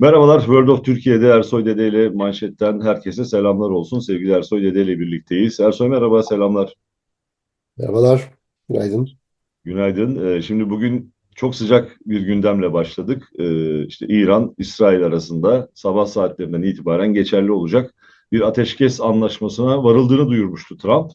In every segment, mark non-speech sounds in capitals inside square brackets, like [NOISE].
Merhabalar, World of Türkiye'de Ersoy Dede ile manşetten herkese selamlar olsun. Sevgili Ersoy Dede ile birlikteyiz. Ersoy merhaba, selamlar. Merhabalar, günaydın. Günaydın. Ee, şimdi bugün çok sıcak bir gündemle başladık. Ee, işte İran, İsrail arasında sabah saatlerinden itibaren geçerli olacak bir ateşkes anlaşmasına varıldığını duyurmuştu Trump.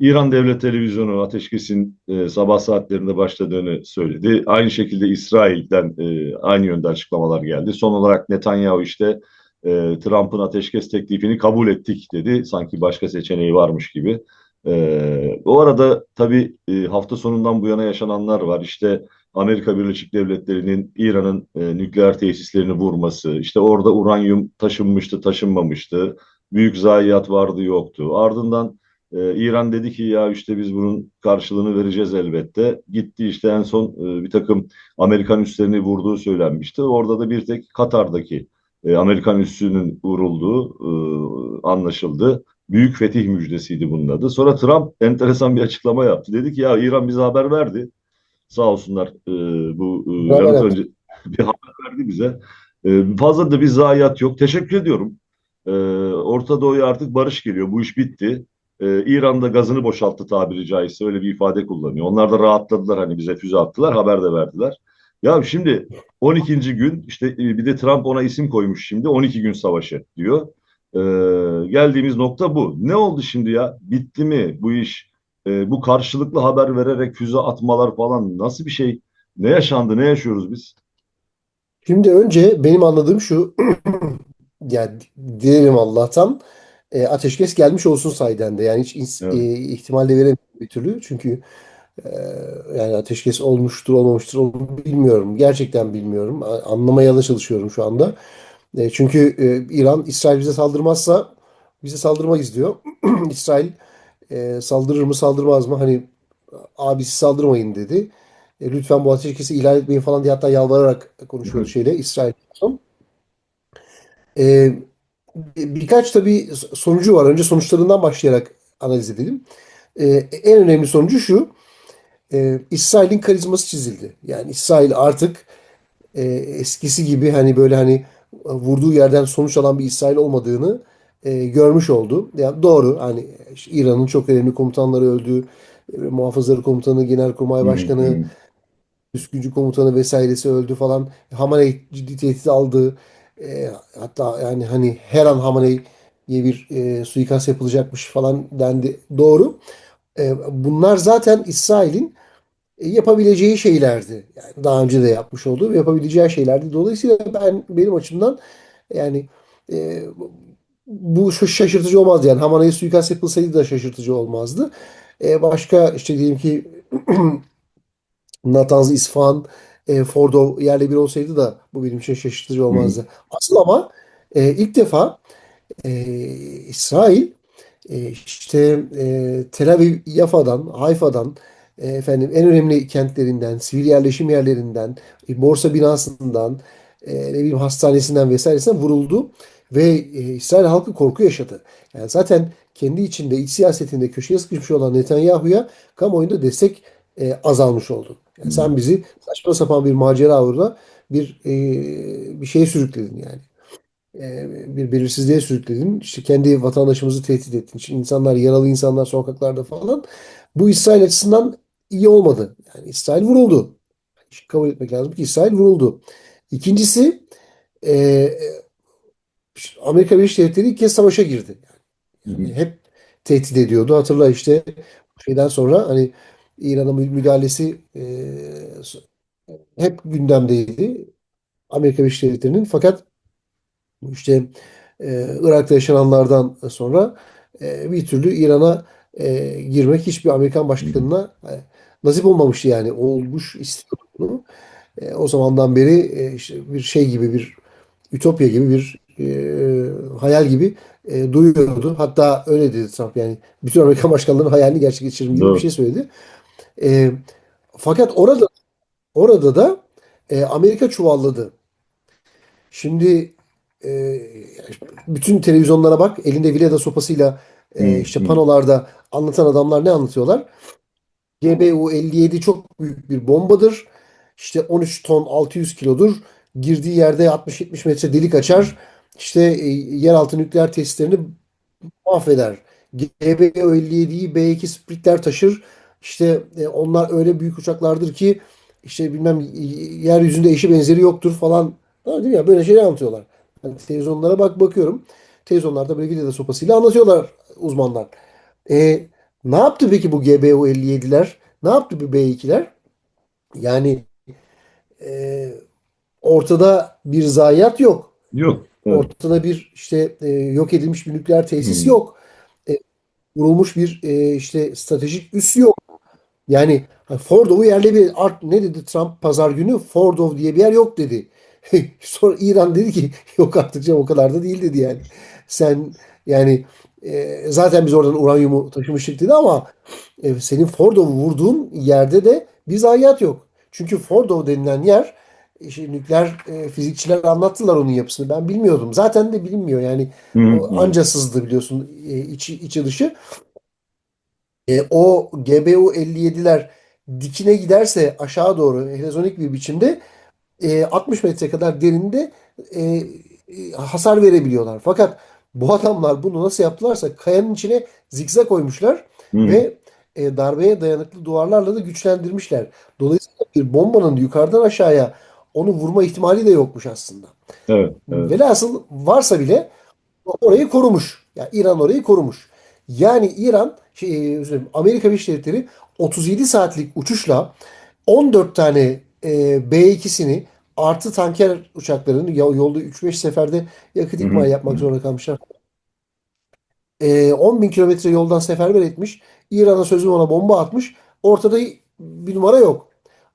İran Devlet Televizyonu ateşkesin e, sabah saatlerinde başladığını söyledi. Aynı şekilde İsrail'den e, aynı yönde açıklamalar geldi. Son olarak Netanyahu işte e, Trump'ın ateşkes teklifini kabul ettik dedi. Sanki başka seçeneği varmış gibi. E, o arada tabii e, hafta sonundan bu yana yaşananlar var. İşte Amerika Birleşik Devletleri'nin İran'ın e, nükleer tesislerini vurması, işte orada uranyum taşınmıştı, taşınmamıştı. Büyük zayiat vardı, yoktu. Ardından ee, İran dedi ki ya işte biz bunun karşılığını vereceğiz elbette. Gitti işte en son e, bir takım Amerikan üslerini vurduğu söylenmişti. Orada da bir tek Katar'daki e, Amerikan üssünün vurulduğu e, anlaşıldı. Büyük fetih müjdesiydi bunun adı. Sonra Trump enteresan bir açıklama yaptı. Dedi ki ya İran bize haber verdi. Sağ olsunlar e, bu e, yaptı. önce bir haber verdi bize. E, fazla da bir zayiat yok. Teşekkür ediyorum. E, Orta Doğu'ya artık barış geliyor. Bu iş bitti. Ee, İran'da gazını boşalttı tabiri caizse öyle bir ifade kullanıyor. Onlar da rahatladılar hani bize füze attılar haber de verdiler. Ya şimdi 12. gün işte e, bir de Trump ona isim koymuş şimdi 12 gün savaşı diyor. Ee, geldiğimiz nokta bu. Ne oldu şimdi ya? Bitti mi bu iş? Ee, bu karşılıklı haber vererek füze atmalar falan nasıl bir şey? Ne yaşandı? Ne yaşıyoruz biz? Şimdi önce benim anladığım şu, [CLEARS THROAT] yani dilerim Allah'tan e, ateşkes gelmiş olsun sahiden de. Yani hiç Evet. e, ihtimal de veremiyorum bir türlü. Çünkü e, yani ateşkes olmuştur olmamıştır onu bilmiyorum. Gerçekten bilmiyorum. Anlamaya da çalışıyorum şu anda. E, çünkü e, İran, İsrail bize saldırmazsa bize saldırmayız diyor. [CLEARS THROAT] İsrail e, saldırır mı saldırmaz mı? Hani abi siz saldırmayın dedi. E, lütfen bu ateşkesi ihlal etmeyin falan diye hatta yalvararak konuşuyordu şeyle İsrail. E, birkaç tabii sonucu var. Önce sonuçlarından başlayarak analiz edelim. E, en önemli sonucu şu. E, İsrail'in karizması çizildi. Yani İsrail artık e, eskisi gibi hani böyle hani vurduğu yerden sonuç alan bir İsrail olmadığını e, görmüş oldu. Yani doğru hani işte İran'ın çok önemli komutanları öldü. E, Muhafızları Komutanı, Genelkurmay Başkanı. Üst Gücü Komutanı vesairesi öldü falan. Hamaney ciddi tehdit aldı. E, hatta yani hani her an Hamaney'e bir e, suikast yapılacakmış falan dendi. Doğru. E, bunlar zaten İsrail'in e, yapabileceği şeylerdi. Yani daha önce de yapmış olduğu ve yapabileceği şeylerdi. Dolayısıyla ben benim açımdan yani e, bu şaşırtıcı olmazdı. Yani Hamaney'e suikast yapılsaydı da şaşırtıcı olmazdı. E, başka işte diyelim ki [CLEARS THROAT] Natanz, İsfahan, e, Fordo yerle bir olsaydı da bu benim için şaşırtıcı olmazdı. Asıl ama e, ilk defa e, İsrail e, işte e, Tel Aviv, Yafa'dan, Hayfa'dan, e, efendim en önemli kentlerinden, sivil yerleşim yerlerinden, e, borsa binasından, e, ne bileyim hastanesinden vesairesinden vuruldu ve e, İsrail halkı korku yaşadı. Yani zaten kendi içinde iç siyasetinde köşeye sıkışmış olan Netanyahu'ya kamuoyunda destek e, azalmış oldu. Yani sen bizi saçma sapan bir macera uğruna bir e, bir şeye sürükledin yani e, bir belirsizliğe sürükledin. İşte kendi vatandaşımızı tehdit ettin. Şimdi insanlar, yaralı insanlar sokaklarda falan. Bu İsrail açısından iyi olmadı. Yani İsrail vuruldu. Kabul etmek lazım ki İsrail vuruldu. İkincisi e, Amerika Birleşik Devletleri ilk kez savaşa girdi. Yani hep tehdit ediyordu. Hatırla işte şeyden sonra hani İran'a mü- müdahalesi e, hep gündemdeydi. Amerika Birleşik Devletleri'nin. Fakat İşte e, Irak'ta yaşananlardan sonra e, bir türlü İran'a e, girmek hiçbir Amerikan başkanına e, nasip olmamıştı yani. Olmuş istiyordu bunu. E, o zamandan beri e, işte bir şey gibi bir ütopya gibi bir e, hayal gibi e, duyuyordu. Hatta öyle dedi Trump yani bütün Amerikan başkanlarının hayalini gerçekleştiririm gibi bir Doğru. şey söyledi. E, fakat orada orada da e, Amerika çuvalladı. Şimdi e, bütün televizyonlara bak elinde vileda sopasıyla e, işte panolarda anlatan adamlar ne anlatıyorlar? GBU-57 çok büyük bir bombadır. İşte 13 ton 600 kilodur. girdiği yerde 60-70 metre delik açar. İşte e, yeraltı nükleer tesislerini mahveder. GBO-57'yi B-2 Spiritler taşır. İşte e, onlar öyle büyük uçaklardır ki işte bilmem yeryüzünde eşi benzeri yoktur falan. Değil mi ya? Böyle şeyler anlatıyorlar. Hani televizyonlara bak bakıyorum. Televizyonlarda Brigadier sopasıyla anlatıyorlar uzmanlar. E, ne yaptı peki bu GBO-57'ler? Ne yaptı bu B-2'ler? Yani e, ortada bir zayiat yok. Yok. Evet. Ortada bir işte e, yok edilmiş bir nükleer tesis Hmm. yok. E, vurulmuş bir e, işte stratejik üs yok. Yani hani Fordov'u yerle bir art ne dedi Trump pazar günü Fordov diye bir yer yok dedi. [LAUGHS] Sonra İran dedi ki [LAUGHS] yok artık canım o kadar da değil dedi yani. Sen yani e, zaten biz oradan uranyumu taşımıştık dedi ama e, senin Fordov'u vurduğun yerde de bir zayiat yok. Çünkü Fordov denilen yer işte nükleer e, fizikçiler anlattılar onun yapısını. Ben bilmiyordum. Zaten de bilinmiyor. Yani Hı hı, o hı. anca sızdı biliyorsun e, içi, içi dışı. E, o GBU 57'ler dikine giderse aşağı doğru helezonik bir biçimde e, 60 metre kadar derinde e, e, hasar verebiliyorlar. Fakat bu adamlar bunu nasıl yaptılarsa kayanın içine zigzag koymuşlar hı. ve e, darbeye dayanıklı duvarlarla da güçlendirmişler. Dolayısıyla bir bombanın yukarıdan aşağıya onu vurma ihtimali de yokmuş aslında. Evet, evet. Velhasıl varsa bile orayı korumuş. Yani İran orayı korumuş. Yani İran, şey, dilerim, Amerika Birleşik Devletleri 37 saatlik uçuşla 14 tane e, B-2'sini artı tanker uçaklarını ya- yolda 3-5 seferde yakıt ikmal yapmak zorunda kalmışlar. E, 10 bin kilometre yoldan seferber etmiş. İran'a sözüm ona bomba atmış. Ortada bir numara yok.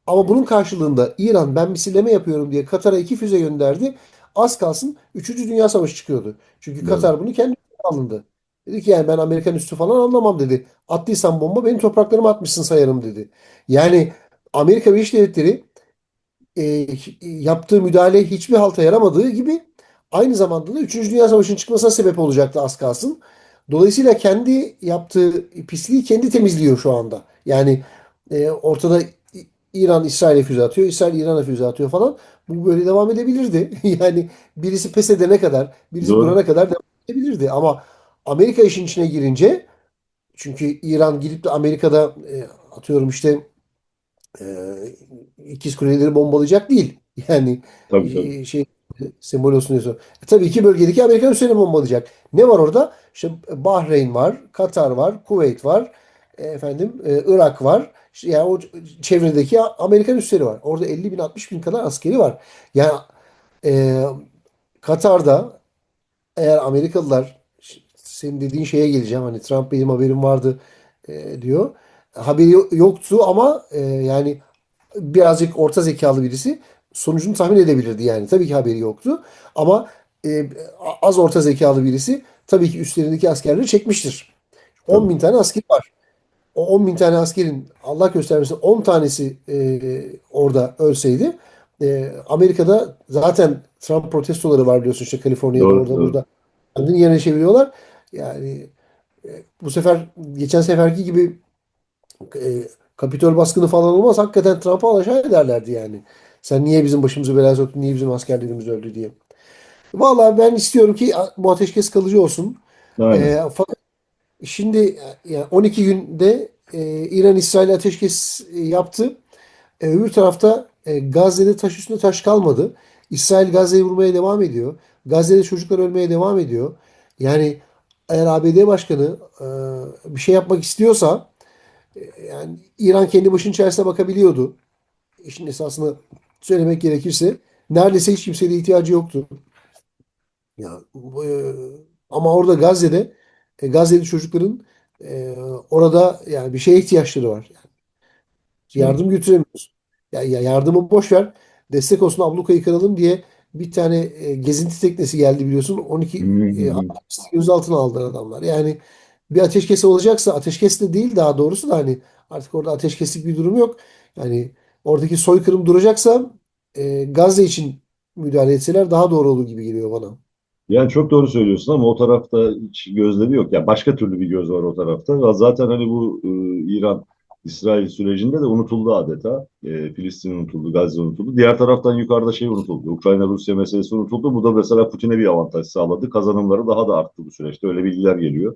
Ama bunun karşılığında İran ben misilleme yapıyorum diye Katar'a iki füze gönderdi. Az kalsın 3. Dünya Savaşı çıkıyordu. Çünkü. Katar bunu kendi alındı. Dedi ki yani ben Amerikan üstü falan anlamam dedi. Attıysan bomba benim topraklarıma atmışsın sayarım dedi. Yani Amerika Birleşik Devletleri e, yaptığı müdahale hiçbir halta yaramadığı gibi aynı zamanda da 3. Dünya Savaşı'nın çıkmasına sebep olacaktı az kalsın. Dolayısıyla kendi yaptığı pisliği kendi temizliyor şu anda. Yani e, ortada İran İsrail'e füze atıyor, İsrail İran'a füze atıyor falan. Bu böyle devam edebilirdi. [LAUGHS] Yani birisi pes edene kadar, birisi Doğru. durana kadar devam edebilirdi. Ama Amerika işin içine girince çünkü İran gidip de Amerika'da e, atıyorum işte e, ikiz kuleleri bombalayacak değil. [LAUGHS] Yani Tabii tabii. e, şey sembol olsun söylüyorum. E, tabii ki bölgedeki Amerikan üslerini bombalayacak. Ne var orada? İşte Bahreyn var, Katar var, Kuveyt var, e, efendim e, Irak var. İşte yani o çevredeki Amerikan üsleri var. Orada 50 bin 60 bin kadar askeri var. Yani e, Katar'da eğer Amerikalılar senin dediğin şeye geleceğim. Hani Trump benim haberim vardı e, diyor. Haberi yo- yoktu ama e, yani birazcık orta zekalı birisi sonucunu tahmin edebilirdi yani. Tabii ki haberi yoktu. Ama e, az orta zekalı birisi tabii ki üstlerindeki askerleri çekmiştir. 10 Tabii. bin tane asker var. O 10 bin tane askerin Allah göstermesin 10 tanesi e, orada ölseydi e, Amerika'da zaten Trump protestoları var biliyorsun işte Kaliforniya'da Doğru, orada doğru. burada kendini yerine çeviriyorlar. Yani e, bu sefer geçen seferki gibi e, Kapitol baskını falan olmaz. Hakikaten Trump'a alaşağı ederlerdi yani. Sen niye bizim başımızı belaya soktun, niye bizim askerlerimiz öldü diye. Vallahi ben istiyorum ki bu ateşkes kalıcı olsun. Aynen. E, fakat şimdi yani 12 günde e, İran-İsrail ateşkes e, yaptı. E, öbür tarafta e, Gazze'de taş üstünde taş kalmadı. İsrail Gazze'yi vurmaya devam ediyor. Gazze'de çocuklar ölmeye devam ediyor. Yani eğer ABD Başkanı e, bir şey yapmak istiyorsa e, yani İran kendi başının çaresine bakabiliyordu. İşin esasını söylemek gerekirse neredeyse hiç kimseye de ihtiyacı yoktu. Ya, e, ama orada Gazze'de e, Gazze'li çocukların e, orada yani bir şeye ihtiyaçları var. Evet. Yardım götüremiyoruz. Ya, ya yardımı boş ver. Destek olsun ablukayı kıralım diye bir tane e, gezinti teknesi geldi biliyorsun. Hı 12 hı e, gözaltına aldılar adamlar. Yani bir ateşkes olacaksa ateşkes de değil daha doğrusu da hani artık orada ateşkeslik bir durum yok. Yani oradaki soykırım duracaksa e, Gazze için müdahale etseler daha doğru olur gibi geliyor bana. Yani çok doğru söylüyorsun ama o tarafta hiç gözleri yok. Ya başka türlü bir göz var o tarafta. Zaten hani bu e, İran İsrail sürecinde de unutuldu adeta. E, Filistin unutuldu, Gazze unutuldu. Diğer taraftan yukarıda şey unutuldu. Ukrayna-Rusya meselesi unutuldu. Bu da mesela Putin'e bir avantaj sağladı. Kazanımları daha da arttı bu süreçte. Öyle bilgiler geliyor.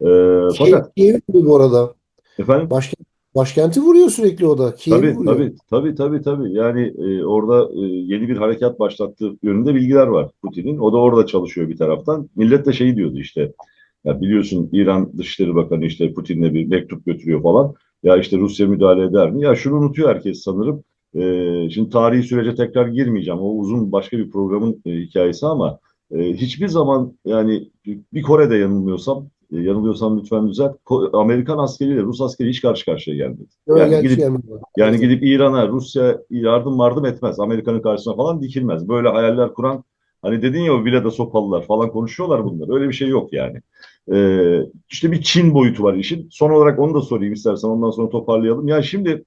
E, Şey, fakat Kiev bu arada. efendim Başkent, başkenti vuruyor sürekli o da. Kiev'i Tabii vuruyor. tabii tabii tabii tabii. Yani e, orada e, yeni bir harekat başlattığı yönünde bilgiler var Putin'in. O da orada çalışıyor bir taraftan. Millet de şey diyordu işte. Ya biliyorsun İran Dışişleri Bakanı işte Putin'le bir mektup götürüyor falan. Ya işte Rusya müdahale eder mi? Ya şunu unutuyor herkes sanırım. E, şimdi tarihi sürece tekrar girmeyeceğim. O uzun başka bir programın e, hikayesi ama e, hiçbir zaman yani bir Kore'de yanılmıyorsam e, yanılıyorsam lütfen düzelt. Amerikan askeriyle Rus askeri hiç karşı karşıya gelmedi. Öyle Yani gidip yani gidip İran'a, Rusya yardım yardım etmez. Amerika'nın karşısına falan dikilmez. Böyle hayaller kuran hani dedin ya o villada sopalılar falan konuşuyorlar bunlar. Öyle bir şey yok yani. Ee, işte bir Çin boyutu var işin. Son olarak onu da sorayım istersen ondan sonra toparlayalım. Yani şimdi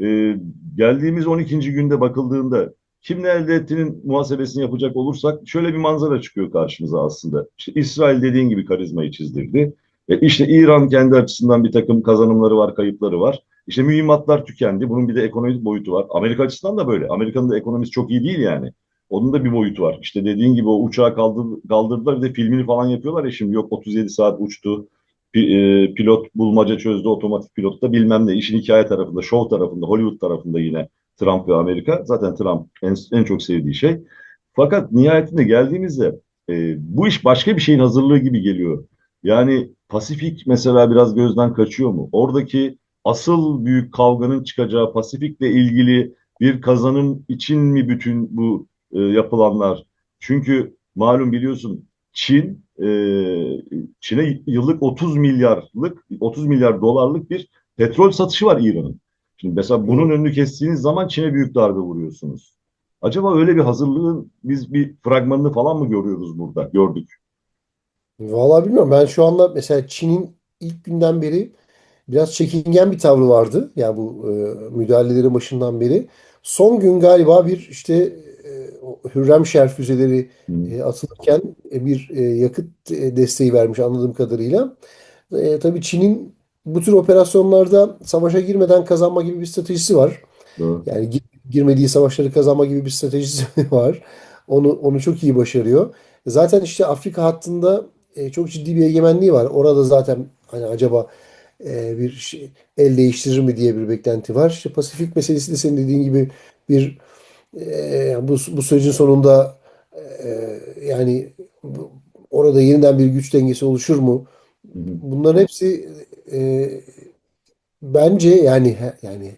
e, geldiğimiz 12. günde bakıldığında kim ne elde ettiğinin muhasebesini yapacak olursak şöyle bir manzara çıkıyor karşımıza aslında. İşte İsrail dediğin gibi karizmayı çizdirdi. E işte İran kendi açısından bir takım kazanımları var, kayıpları var. İşte mühimmatlar tükendi. Bunun bir de ekonomik boyutu var. Amerika açısından da böyle. Amerika'nın da ekonomisi çok iyi değil yani. Onun da bir boyutu var. İşte dediğin gibi o uçağı kaldır, kaldırdılar. Bir de filmini falan yapıyorlar ya şimdi. Yok 37 saat uçtu. E, pilot bulmaca çözdü. Otomatik pilotta bilmem ne. İşin hikaye tarafında, show tarafında, Hollywood tarafında yine Trump ve Amerika. Zaten Trump en, en çok sevdiği şey. Fakat nihayetinde geldiğimizde e, bu iş başka bir şeyin hazırlığı gibi geliyor. Yani Pasifik mesela biraz gözden kaçıyor mu? Oradaki asıl büyük kavganın çıkacağı Pasifik'le ilgili bir kazanım için mi bütün bu e, yapılanlar? Çünkü malum biliyorsun Çin e, Çin'e yıllık 30 milyarlık 30 milyar dolarlık bir petrol satışı var İran'ın. Şimdi mesela bunun önünü kestiğiniz zaman Çin'e büyük darbe vuruyorsunuz. Acaba öyle bir hazırlığın biz bir fragmanını falan mı görüyoruz burada? Gördük. Vallahi bilmiyorum. Ben şu anda mesela Çin'in ilk günden beri biraz çekingen bir tavrı vardı. Yani bu e, müdahalelerin başından beri. Son gün galiba bir işte Hürremşer füzeleri e, atılırken e, bir e, yakıt e, desteği vermiş anladığım kadarıyla. E, tabii Çin'in bu tür operasyonlarda savaşa girmeden kazanma gibi bir stratejisi var. Doğru. Yani gi- girmediği savaşları kazanma gibi bir stratejisi [LAUGHS] var. Onu onu çok iyi başarıyor. Zaten işte Afrika hattında e, çok ciddi bir egemenliği var. Orada zaten hani acaba e, bir şey, el değiştirir mi diye bir beklenti var. İşte Pasifik meselesi de senin dediğin gibi bir e, bu bu sürecin sonunda e, yani bu- orada yeniden bir güç dengesi oluşur mu? Bunların hepsi e, bence yani yani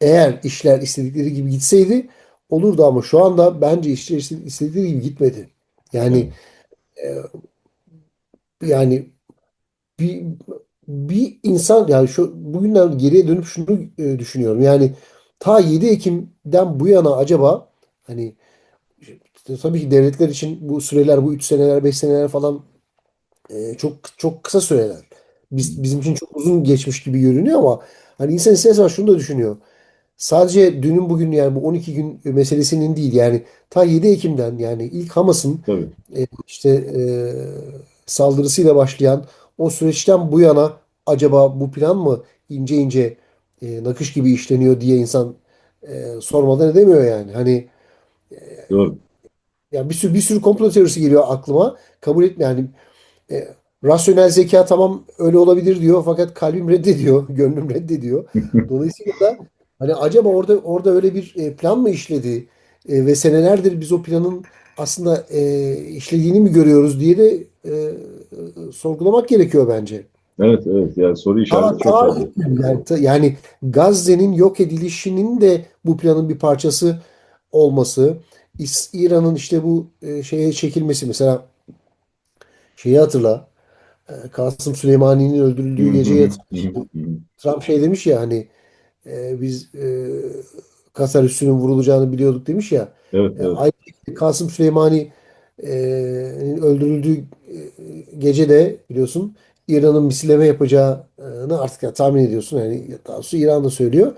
eğer işler istedikleri gibi gitseydi olurdu ama şu anda bence işler iste- istedikleri gibi gitmedi. Yani Evet. yani bir bir insan yani şu bugünden geriye dönüp şunu e, düşünüyorum. Yani ta 7 Ekim'den bu yana acaba hani tabii ki devletler için bu süreler bu 3 seneler 5 seneler falan e, çok çok kısa süreler. Biz, bizim için çok uzun geçmiş gibi görünüyor ama hani insan ister istemez şunu da düşünüyor. Sadece dünün bugün yani bu 12 gün meselesinin değil yani ta 7 Ekim'den yani ilk Hamas'ın e, işte e, saldırısıyla başlayan o süreçten bu yana acaba bu plan mı ince ince e, nakış gibi işleniyor diye insan e, sormadan edemiyor yani. Hani Doğru. yani bir sürü bir sürü komplo teorisi geliyor aklıma. Kabul etme yani e, rasyonel zeka tamam öyle olabilir diyor fakat kalbim reddediyor, [LAUGHS] gönlüm reddediyor. [LAUGHS] Dolayısıyla da hani acaba orada orada öyle bir e, plan mı işledi E, ve senelerdir biz o planın aslında e, işlediğini mi görüyoruz diye de e, e, sorgulamak gerekiyor bence. Evet evet yani soru işareti çok gün yani, yani Gazze'nin yok edilişinin de bu planın bir parçası olması, İran'ın işte bu e, şeye çekilmesi mesela şeyi hatırla. E, Kasım Süleymani'nin öldürüldüğü hı. Trump şey demiş ya hani e, biz e, Kasar üssünün vurulacağını biliyorduk demiş ya. Evet E, evet. aynı Kasım öldürüldüğü e, gece de biliyorsun İran'ın misilleme yapacağını artık ya tahmin ediyorsun. Yani daha doğrusu İran da söylüyor.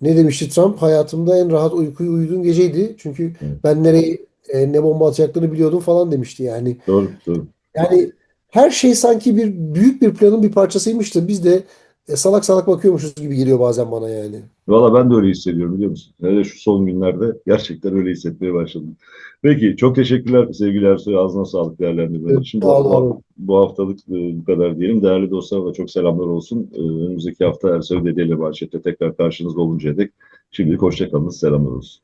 Ne demişti Trump? Hayatımda en rahat uykuyu uyuduğum geceydi. Çünkü ben nereye e, ne bomba atacaklarını biliyordum falan demişti. Yani Doğru doğru. yani her şey sanki bir büyük bir planın bir parçasıymış da biz de e, salak salak bakıyormuşuz gibi geliyor bazen bana yani. Valla ben de öyle hissediyorum biliyor musun? Hele şu son günlerde gerçekten öyle hissetmeye başladım. Peki çok teşekkürler sevgili Ersoy. Ağzına sağlık değerlendirmeler Evet, var Bu, bu haftalık e, bu kadar diyelim. Değerli dostlara da çok selamlar olsun. E, Önümüzdeki hafta Ersoy Dede ile Bahçet'te tekrar karşınızda oluncaya dek şimdilik hoşçakalın. Selamlar olsun.